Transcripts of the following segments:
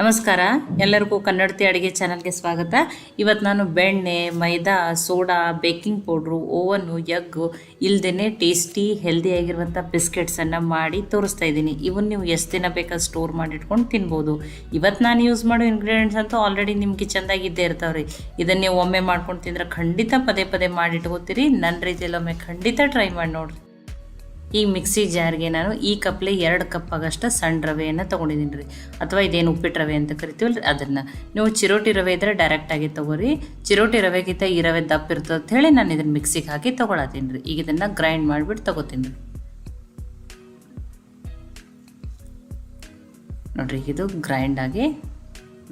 ನಮಸ್ಕಾರ. ಎಲ್ಲರಿಗೂ ಕನ್ನಡತಿ ಅಡುಗೆ ಚಾನಲ್ಗೆ ಸ್ವಾಗತ. ಇವತ್ತು ನಾನು ಬೆಣ್ಣೆ, maida, soda, baking powder oven egg ಇಲ್ದೇ ಟೇಸ್ಟಿ ಹೆಲ್ದಿಯಾಗಿರುವಂಥ ಬಿಸ್ಕೆಟ್ಸನ್ನು ಮಾಡಿ ತೋರಿಸ್ತಾ ಇದ್ದೀನಿ. ಇವನ್ನ ನೀವು ಎಷ್ಟು ದಿನ ಬೇಕಾದ್ರೆ ಸ್ಟೋರ್ ಮಾಡಿಟ್ಕೊಂಡು ತಿನ್ಬೋದು. ಇವತ್ತು ನಾನು ಯೂಸ್ ಮಾಡೋ ಇಂಗ್ರೀಡಿಯೆಂಟ್ಸ್ ಅಂತೂ ಆಲ್ರೆಡಿ ನಿಮ್ಮ ಚೆಂದಾಗಿದ್ದೇ ಇದ್ದೇ ರೀ ಇದನ್ನು ನೀವು ಒಮ್ಮೆ ಮಾಡ್ಕೊಂಡು ತಿಂದ್ರೆ ಖಂಡಿತ ಪದೇ ಪದೇ ಮಾಡಿ ಇಟ್ಕೋತೀರಿ ನನ್ನ ರೀತಿಯಲ್ಲಿ ಒಮ್ಮೆ ಖಂಡಿತ ಟ್ರೈ ಮಾಡಿ ನೋಡ್ರಿ. ಈ ಮಿಕ್ಸಿ ಜಾರ್ಗೆ ನಾನು ಈ ಕಪ್ಲೆ ಎರಡು ಕಪ್ ಆಗಷ್ಟು ಸಣ್ಣ ರವೆಯನ್ನು ತೊಗೊಂಡಿದ್ದೀನಿ ರೀ. ಅಥವಾ ಇದೇನು ಉಪ್ಪಿಟ್ಟು ರವೆ ಅಂತ ಕರಿತೀವಲ್ಲ ರೀ, ಅದನ್ನು. ನೀವು ಚಿರೋಟಿ ರವೆ ಇದ್ದರೆ ಡೈರೆಕ್ಟಾಗಿ ತೊಗೋರಿ. ಚಿರೋಟಿ ರವೆಗಿಂತ ಈ ರವೆ ದಪ್ಪ ಇರ್ತದೆ ಅಂತ ಹೇಳಿ ನಾನು ಇದನ್ನು ಮಿಕ್ಸಿಗೆ ಹಾಕಿ ತೊಗೊಳತ್ತೀನಿ ರೀ. ಈಗ ಇದನ್ನು ಗ್ರೈಂಡ್ ಮಾಡಿಬಿಟ್ಟು ತೊಗೋತೀನಿ ರೀ. ನೋಡ್ರಿ, ಇದು ಗ್ರೈಂಡ್ ಆಗಿ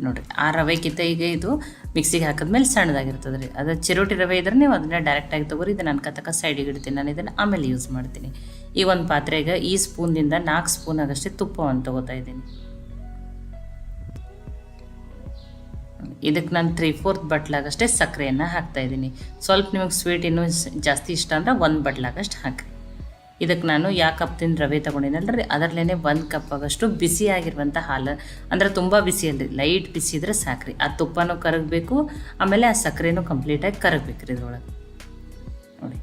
ನೋಡ್ರಿ ಆ ರವೆಗಿಂತ ಈಗ ಇದು ಮಿಕ್ಸಿಗೆ ಹಾಕಿದ್ಮೇಲೆ ಸಣ್ಣದಾಗಿರ್ತದೆ ರೀ. ಅದು ಚಿರೋಟಿ ರವೆ ಇದ್ರೆ ನೀವು ಅದನ್ನ ಡೈರೆಕ್ಟಾಗಿ ತಗೋರಿ, ಇದು ನಾನು ಕತಕ ಸೈಡಿಗೆ ಇಡ್ತೀನಿ, ನಾನು ಇದನ್ನು ಆಮೇಲೆ ಯೂಸ್ ಮಾಡ್ತೀನಿ. ಈ ಒಂದು ಪಾತ್ರೆಗೆ ಈ ಸ್ಪೂನ್ದಿಂದ ನಾಲ್ಕು ಸ್ಪೂನ್ ಆಗಷ್ಟೇ ತುಪ್ಪವನ್ನು ತಗೋತಾ ಇದ್ದೀನಿ. ಇದಕ್ಕೆ ನಾನು ತ್ರೀ ಫೋರ್ತ್ ಬಟ್ಲಾಗಷ್ಟೇ ಸಕ್ಕರೆಯನ್ನು ಹಾಕ್ತಾ ಇದ್ದೀನಿ. ಸ್ವಲ್ಪ ನಿಮಗೆ ಸ್ವೀಟ್ ಇನ್ನೂ ಜಾಸ್ತಿ ಇಷ್ಟ ಅಂದ್ರೆ ಒಂದು ಬಟ್ಲಾಗಷ್ಟು ಹಾಕಿರಿ. ಇದಕ್ಕೆ ನಾನು ಯಾ ಕಪ್ದಿಂದ ರವೆ ತೊಗೊಂಡಿನಲ್ರಿ ಅದರಲ್ಲೇ ಒಂದು ಕಪ್ ಆಗಷ್ಟು ಬಿಸಿಯಾಗಿರುವಂಥ ಹಾಲು. ಅಂದರೆ ತುಂಬ ಬಿಸಿ ಅಲ್ರಿ ಲೈಟ್ ಬಿಸಿ ಇದ್ರೆ ಸಾಕ್ರಿ. ಆ ತುಪ್ಪನೂ ಕರಗಬೇಕು, ಆಮೇಲೆ ಆ ಸಕ್ಕರೆನೂ ಕಂಪ್ಲೀಟಾಗಿ ಕರಗಬೇಕು ರೀ ಇದ್ರೊಳಗೆ. ನೋಡಿ,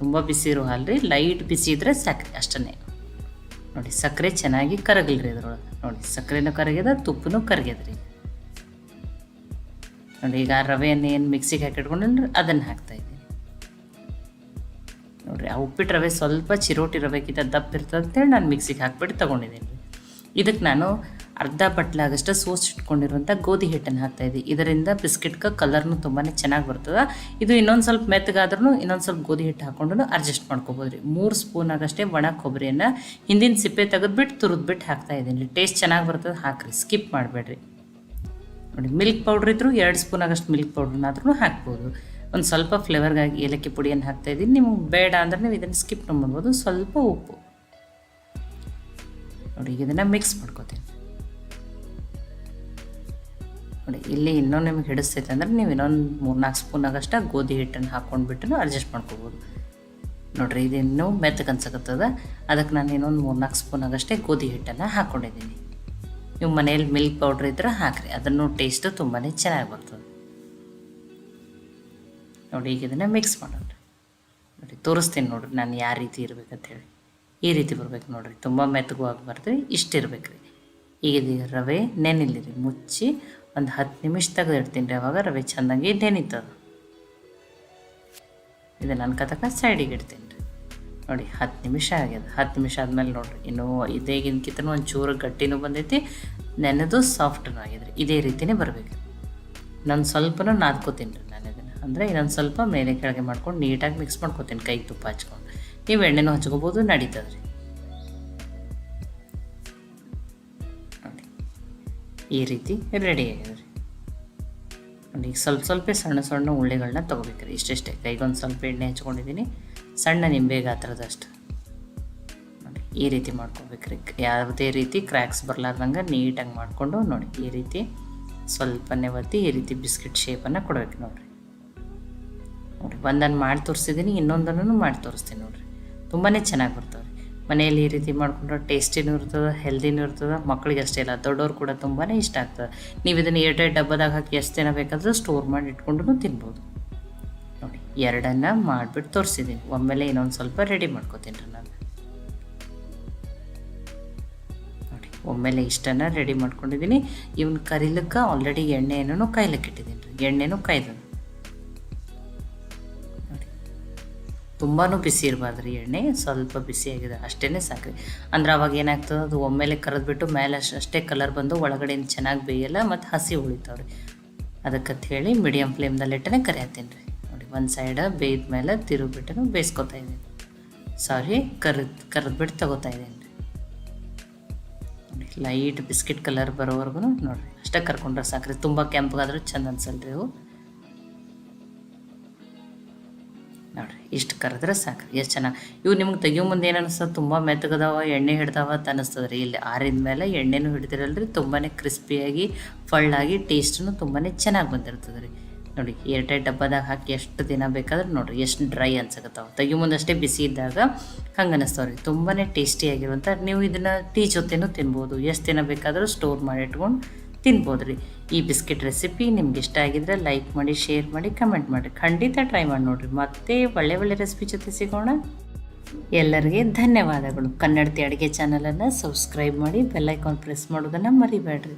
ತುಂಬ ಬಿಸಿ ಇರೋ ಹಾಲು ರೀ ಲೈಟ್ ಬಿಸಿ ಇದ್ರೆ ಸಾಕ್ರಿ ಅಷ್ಟನ್ನೇ. ನೋಡಿ ಸಕ್ಕರೆ ಚೆನ್ನಾಗಿ ಕರಗಲ್ರಿ ಇದ್ರೊಳಗೆ. ನೋಡಿ ಸಕ್ಕರೆನೂ ಕರಗ್ಯದ, ತುಪ್ಪನೂ ಕರಗ್ಯದ್ರಿ ನೋಡಿ, ಈಗ ಆ ರವೆಯನ್ನು ಏನು ಮಿಕ್ಸಿಗೆ ಹಾಕಿಟ್ಕೊಂಡಿಲ್ಲ ಅದನ್ನು ಹಾಕ್ತಾ ಇದ್ದೀನಿ ಆ ಉಪ್ಪಿಟ್ಟು ರವೆ ಸ್ವಲ್ಪ ಚಿರೋಟಿ ರವೆಗಿಂತ ದಪ್ಪ ಇರ್ತದೆ ಅಂತೇಳಿ ನಾನು ಮಿಕ್ಸಿಗೆ ಹಾಕ್ಬಿಟ್ಟು ತೊಗೊಂಡಿದ್ದೀನಿ. ಇದಕ್ಕೆ ನಾನು ಅರ್ಧ ಬಟ್ಲಾಗಷ್ಟು ಸೋಸ್ ಇಟ್ಕೊಂಡಿರುವಂಥ ಗೋಧಿ ಹಿಟ್ಟನ್ನು ಹಾಕ್ತಾಯಿದ್ದೆ ಇದರಿಂದ ಬಿಸ್ಕೆಟ್ಗೆ ಕಲರ್ನು ತುಂಬಾ ಚೆನ್ನಾಗಿ ಬರ್ತದೆ. ಇದು ಇನ್ನೊಂದು ಸ್ವಲ್ಪ ಮೆತ್ತಗಾದ್ರೂ ಇನ್ನೊಂದು ಸ್ವಲ್ಪ ಗೋಧಿ ಹಿಟ್ಟು ಹಾಕ್ಕೊಂಡು ಅಡ್ಜಸ್ಟ್ ಮಾಡ್ಕೋಬೋದು ರೀ. ಮೂರು ಸ್ಪೂನ್ ಆಗಷ್ಟೇ ಒಣ ಕೊಬ್ಬರಿಯನ್ನು ಹಿಂದಿನ ಸಿಪ್ಪೆ ತೆಗೆದುಬಿಟ್ಟು ತುರಿದ್ಬಿಟ್ಟು ಹಾಕ್ತಾ ಇದ್ದೀನಿ ರೀ. ಟೇಸ್ಟ್ ಚೆನ್ನಾಗಿ ಬರ್ತದೆ, ಹಾಕ್ರಿ. ಸ್ಕಿಪ್ ಮಾಡಬೇಡ್ರಿ. ನೋಡಿ ಮಿಲ್ಕ್ ಪೌಡ್ರ್ ಇದ್ದರೂ ಎರಡು ಸ್ಪೂನ್ ಆಗಷ್ಟು ಮಿಲ್ಕ್ ಪೌಡ್ರನ್ನಾದ್ರೂ ಹಾಕ್ಬೋದು. ಒಂದು ಸ್ವಲ್ಪ ಫ್ಲೇವರ್ಗಾಗಿ ಏಲಕ್ಕಿ ಪುಡಿಯನ್ನು ಹಾಕ್ತಾ ಇದ್ದೀನಿ. ನಿಮಗೆ ಬೇಡ ಅಂದ್ರೆ ನೀವು ಇದನ್ನು ಸ್ಕಿಪ್ ಮಾಡ್ಬೋದು. ಸ್ವಲ್ಪ ಉಪ್ಪು. ನೋಡಿ, ಇದನ್ನು ಮಿಕ್ಸ್ ಮಾಡ್ಕೋತೀನಿ. ನೋಡಿ, ಇಲ್ಲಿ ಇನ್ನೂ ನಿಮ್ಗೆ ಹಿಡಿಸ್ತೈತೆ ಅಂದ್ರೆ ನೀವು ಇನ್ನೊಂದು ಮೂರ್ನಾಲ್ಕು ಸ್ಪೂನ್ ಆಗಷ್ಟು ಗೋಧಿ ಹಿಟ್ಟನ್ನು ಹಾಕ್ಕೊಂಡ್ಬಿಟ್ಟು ಅಡ್ಜಸ್ಟ್ ಮಾಡ್ಕೋಬೋದು. ನೋಡಿರಿ, ಇದು ಇನ್ನೂ ಮೆತ್ತಗೆ ಅನ್ಸಕತ್ತದ. ಅದಕ್ಕೆ ನಾನು ಇನ್ನೊಂದು ಮೂರ್ನಾಲ್ಕು ಸ್ಪೂನ್ ಆಗಷ್ಟೇ ಗೋಧಿ ಹಿಟ್ಟನ್ನು ಹಾಕ್ಕೊಂಡಿದ್ದೀನಿ ನೀವು ಮನೆಯಲ್ಲಿ ಮಿಲ್ಕ್ ಪೌಡ್ರ್ ಇದ್ರೆ ಹಾಕ್ರಿ. ಅದನ್ನು ಟೇಸ್ಟು ತುಂಬಾ ಚೆನ್ನಾಗಿ ಬರ್ತದೆ. ನೋಡಿ ಈಗ ಇದನ್ನು ಮಿಕ್ಸ್ ಮಾಡೋಣ ನೋಡಿ, ತೋರಿಸ್ತೀನಿ ನೋಡ್ರಿ ನಾನು ಯಾವ ರೀತಿ ಇರಬೇಕಂತೇಳಿ. ಈ ರೀತಿ ಬರ್ಬೇಕು ನೋಡ್ರಿ, ತುಂಬ ಮೆತ್ತಗೂ ಆಗಬಾರ್ದು ಇಷ್ಟು ಇರ್ಬೇಕು ರೀ. ಈಗ ರವೆ ನೆನಿಲಿರಿ ಮುಚ್ಚಿ ಒಂದು ಹತ್ತು ನಿಮಿಷ ತೆಗೆದು ಇಡ್ತೀನಿ ರೀ, ಅವಾಗ ರವೆ ಚೆಂದಾಗಿ ನೆನೀತದ. ಇದು ನನ್ನ ಕತಕ ಸೈಡಿಗೆ ಇಡ್ತೀನಿ ರೀ. ನೋಡಿ, ಹತ್ತು ನಿಮಿಷ ಆಗ್ಯದ. ಹತ್ತು ನಿಮಿಷ ಆದಮೇಲೆ ನೋಡ್ರಿ, ಇನ್ನೂ ಇದೇಗಿನ್ಕಿಂತನೂ ಒಂದು ಚೂರು ಗಟ್ಟಿನೂ ಬಂದೈತಿ ನೆನೆದು ಸಾಫ್ಟೂ ಆಗಿದ್ರಿ ಇದೇ ರೀತಿನೇ ಬರಬೇಕು. ನಾನು ಸ್ವಲ್ಪನೂ ನಾದ್ಕೋತೀನಿ ರೀ. ಅಂದರೆ ಇನ್ನೊಂದು ಸ್ವಲ್ಪ ಮೇಲೆ ಕೆಳಗೆ ಮಾಡ್ಕೊಂಡು ನೀಟಾಗಿ ಮಿಕ್ಸ್ ಮಾಡ್ಕೊತೀನಿ, ಕೈ ತುಪ್ಪ ಹಚ್ಕೊಂಡು. ನೀವು ಎಣ್ಣೆನೂ ಹಚ್ಕೋಬೋದು, ನಡೀತದೆ ರೀ. ಈ ರೀತಿ ರೆಡಿ ಆಗಿದೆ ರೀ. ಈಗ ಸ್ವಲ್ಪ ಸ್ವಲ್ಪ ಸಣ್ಣ ಸಣ್ಣ ಉಳ್ಳಿಗಳನ್ನ ತೊಗೋಬೇಕ್ರಿ ಇಷ್ಟಿಷ್ಟೇ. ಕೈಗೊಂದು ಸ್ವಲ್ಪ ಎಣ್ಣೆ ಹಚ್ಕೊಂಡಿದ್ದೀನಿ. ಸಣ್ಣ ನಿಂಬೆ ಗಾತ್ರದಷ್ಟು. ನೋಡಿ, ಈ ರೀತಿ ಮಾಡ್ಕೋಬೇಕ್ರಿ ಯಾವುದೇ ರೀತಿ ಕ್ರ್ಯಾಕ್ಸ್ ಬರಲಾರ್ದಂಗೆ ನೀಟಾಗಿ ಮಾಡಿಕೊಂಡು ನೋಡಿ, ಈ ರೀತಿ ಸ್ವಲ್ಪನೇ ಒತ್ತಿ ಈ ರೀತಿ ಬಿಸ್ಕಿಟ್ ಶೇಪನ್ನು ಕೊಡಬೇಕು ನೋಡಿರಿ. ನೋಡಿ ಒಂದನ್ನು ಮಾಡಿ ತೋರಿಸಿದ್ದೀನಿ ಇನ್ನೊಂದನ್ನು ಮಾಡಿ ತೋರಿಸ್ತೀನಿ ನೋಡಿರಿ. ತುಂಬಾ ಚೆನ್ನಾಗಿ ಬರ್ತವೆ ಮನೆಯಲ್ಲಿ ಈ ರೀತಿ ಮಾಡ್ಕೊಂಡ್ರೆ ಟೇಸ್ಟಿನೂ ಇರ್ತದೆ, ಹೆಲ್ದಿನೂ ಇರ್ತದೆ ಮಕ್ಕಳಿಗೆ ಅಷ್ಟೇ ಇಲ್ಲ ದೊಡ್ಡವ್ರು ಕೂಡ ತುಂಬಾ ಇಷ್ಟ ಆಗ್ತದೆ. ನೀವು ಇದನ್ನು ಎರಡೆರಡು ಡಬ್ಬದಾಗ ಹಾಕಿ ಎಷ್ಟು ದಿನ ಬೇಕಾದರೂ ಸ್ಟೋರ್ ಮಾಡಿ ಇಟ್ಕೊಂಡು ತಿನ್ಬೋದು. ನೋಡಿ, ಎರಡನ್ನು ಮಾಡಿಬಿಟ್ಟು ತೋರಿಸಿದ್ದೀನಿ ಒಮ್ಮೆಲೆ ಇನ್ನೊಂದು ಸ್ವಲ್ಪ ರೆಡಿ ಮಾಡ್ಕೋತೀನಿ ರೀ ನಾನು. ನೋಡಿ, ಒಮ್ಮೆಲೆ ಇಷ್ಟನ್ನು ರೆಡಿ ಮಾಡ್ಕೊಂಡಿದ್ದೀನಿ ಇವನ್ನ ಕರಿಲಿಕ್ಕೆ ಆಲ್ರೆಡಿ ಎಣ್ಣೆಯನ್ನು ಕಾಯ್ಲಿಕ್ಕೆ ಇಟ್ಟಿದ್ದೀನಿ ರೀ. ಎಣ್ಣೆನೂ ಕಾಯ್ದು ತುಂಬಾ ಬಿಸಿ ಇರಬಾರ್ದು ರೀ ಎಣ್ಣೆ, ಸ್ವಲ್ಪ ಬಿಸಿಯಾಗಿದೆ ಅಷ್ಟೇ ಸಾಕ್ರಿ. ಅಂದ್ರೆ ಅವಾಗ ಏನಾಗ್ತದೆ, ಅದು ಒಮ್ಮೆಲೆ ಕರೆದ್ಬಿಟ್ಟು ಮೇಲೆ ಅಷ್ಟು ಅಷ್ಟೇ ಕಲರ್ ಬಂದು ಒಳಗಡೆ ಚೆನ್ನಾಗಿ ಬೇಯಲ್ಲ ಮತ್ತು ಹಸಿ ಉಳಿತಾವ್ರಿ. ಅದಕ್ಕೆ ಹೇಳಿ ಮೀಡಿಯಮ್ ಫ್ಲೇಮ್ದಲ್ಲಿಟ್ಟನೆ ಕರಿಯತ್ತೀನಿ ರೀ. ನೋಡಿ, ಒಂದು ಸೈಡ ಬೇಯ್ದ ಮೇಲೆ ತಿರುಗಿಬಿಟ್ಟು ಬೇಯಿಸ್ಕೊತಾ ಇದ್ದೀನಿ. ಸಾರಿ ಕರಿದ್ ಕರೆದ್ಬಿಟ್ಟು ತಗೋತಾ ಇದ್ದೀನಿ ರೀ. ಲೈಟ್ ಬಿಸ್ಕಿಟ್ ಕಲರ್ ಬರೋವರೆಗೂ ನೋಡಿರಿ, ಅಷ್ಟೇ ಕರ್ಕೊಂಡ್ರೆ ಸಾಕ್ರಿ. ತುಂಬ ಕೆಂಪಗಾದ್ರೂ ಚೆಂದ ಅನ್ಸಲ್ರಿ ಅವು. ನೋಡ್ರಿ, ಇಷ್ಟು ಕರೆದ್ರೆ ಸಾಕು ಎಷ್ಟು ಚೆನ್ನಾಗಿ. ಇವು ನಿಮ್ಗೆ ತೆಗಿಯೋ ಮುಂದೆ ಏನು ಅನಿಸ್ತದೆ ತುಂಬ ಮೆತ್ತಗದಾವ, ಎಣ್ಣೆ ಹಿಡ್ದಾವ ಅಂತ ಅನಿಸ್ತದೆ ರೀ ಇಲ್ಲಿ ಆರಿದ ಮೇಲೆ ಎಣ್ಣೆನೂ ಹಿಡ್ದಿರಲ್ರಿ. ತುಂಬಾ ಕ್ರಿಸ್ಪಿಯಾಗಿ, ಫಳ್ಳಾಗಿ ಟೇಸ್ಟೂ ತುಂಬಾ ಚೆನ್ನಾಗಿ ಬಂದಿರ್ತದೆ ರೀ ನೋಡಿ ಏರ್ಟೈಟ್ ಡಬ್ಬದಾಗ ಹಾಕಿ ಎಷ್ಟು ದಿನ ಬೇಕಾದ್ರೆ ನೋಡಿರಿ, ಎಷ್ಟು ಡ್ರೈ ಅನ್ಸಕತ್ತಾವ. ತೆಗಿಯೋ ಮುಂದೆ ಅಷ್ಟೇ ಬಿಸಿ ಇದ್ದಾಗ ಹಂಗೆ ಅನ್ನಿಸ್ತಾವೆ ರೀ ತುಂಬಾ ಟೇಸ್ಟಿಯಾಗಿರುವಂಥ ನೀವು ಇದನ್ನು ಟೀ ಜೊತೆನೂ ತಿನ್ಬೋದು. ಎಷ್ಟು ದಿನ ಬೇಕಾದರೂ ಸ್ಟೋರ್ ಮಾಡಿ ಇಟ್ಕೊಂಡು ತಿನ್ಬೋದು ರೀ ಈ ಬಿಸ್ಕೆಟ್ ರೆಸಿಪಿ ನಿಮ್ಗೆ ಇಷ್ಟ ಆಗಿದ್ರೆ ಲೈಕ್ ಮಾಡಿ ಶೇರ್ ಮಾಡಿ ಕಮೆಂಟ್ ಮಾಡಿ. ಖಂಡಿತ ಟ್ರೈ ಮಾಡಿ ನೋಡಿರಿ. ಮತ್ತೆ ಒಳ್ಳೆ ಒಳ್ಳೆ ರೆಸಿಪಿ ಜೊತೆ ಸಿಗೋಣ. ಎಲ್ಲರಿಗೆ ಧನ್ಯವಾದಗಳು. ಕನ್ನಡತಿ ಅಡುಗೆ ಚಾನಲನ್ನು ಸಬ್ಸ್ಕ್ರೈಬ್ ಮಾಡಿ ಬೆಲ್ಲೈಕಾನ್ ಪ್ರೆಸ್ ಮಾಡೋದನ್ನು ಮರಿಬೇಡ್ರಿ.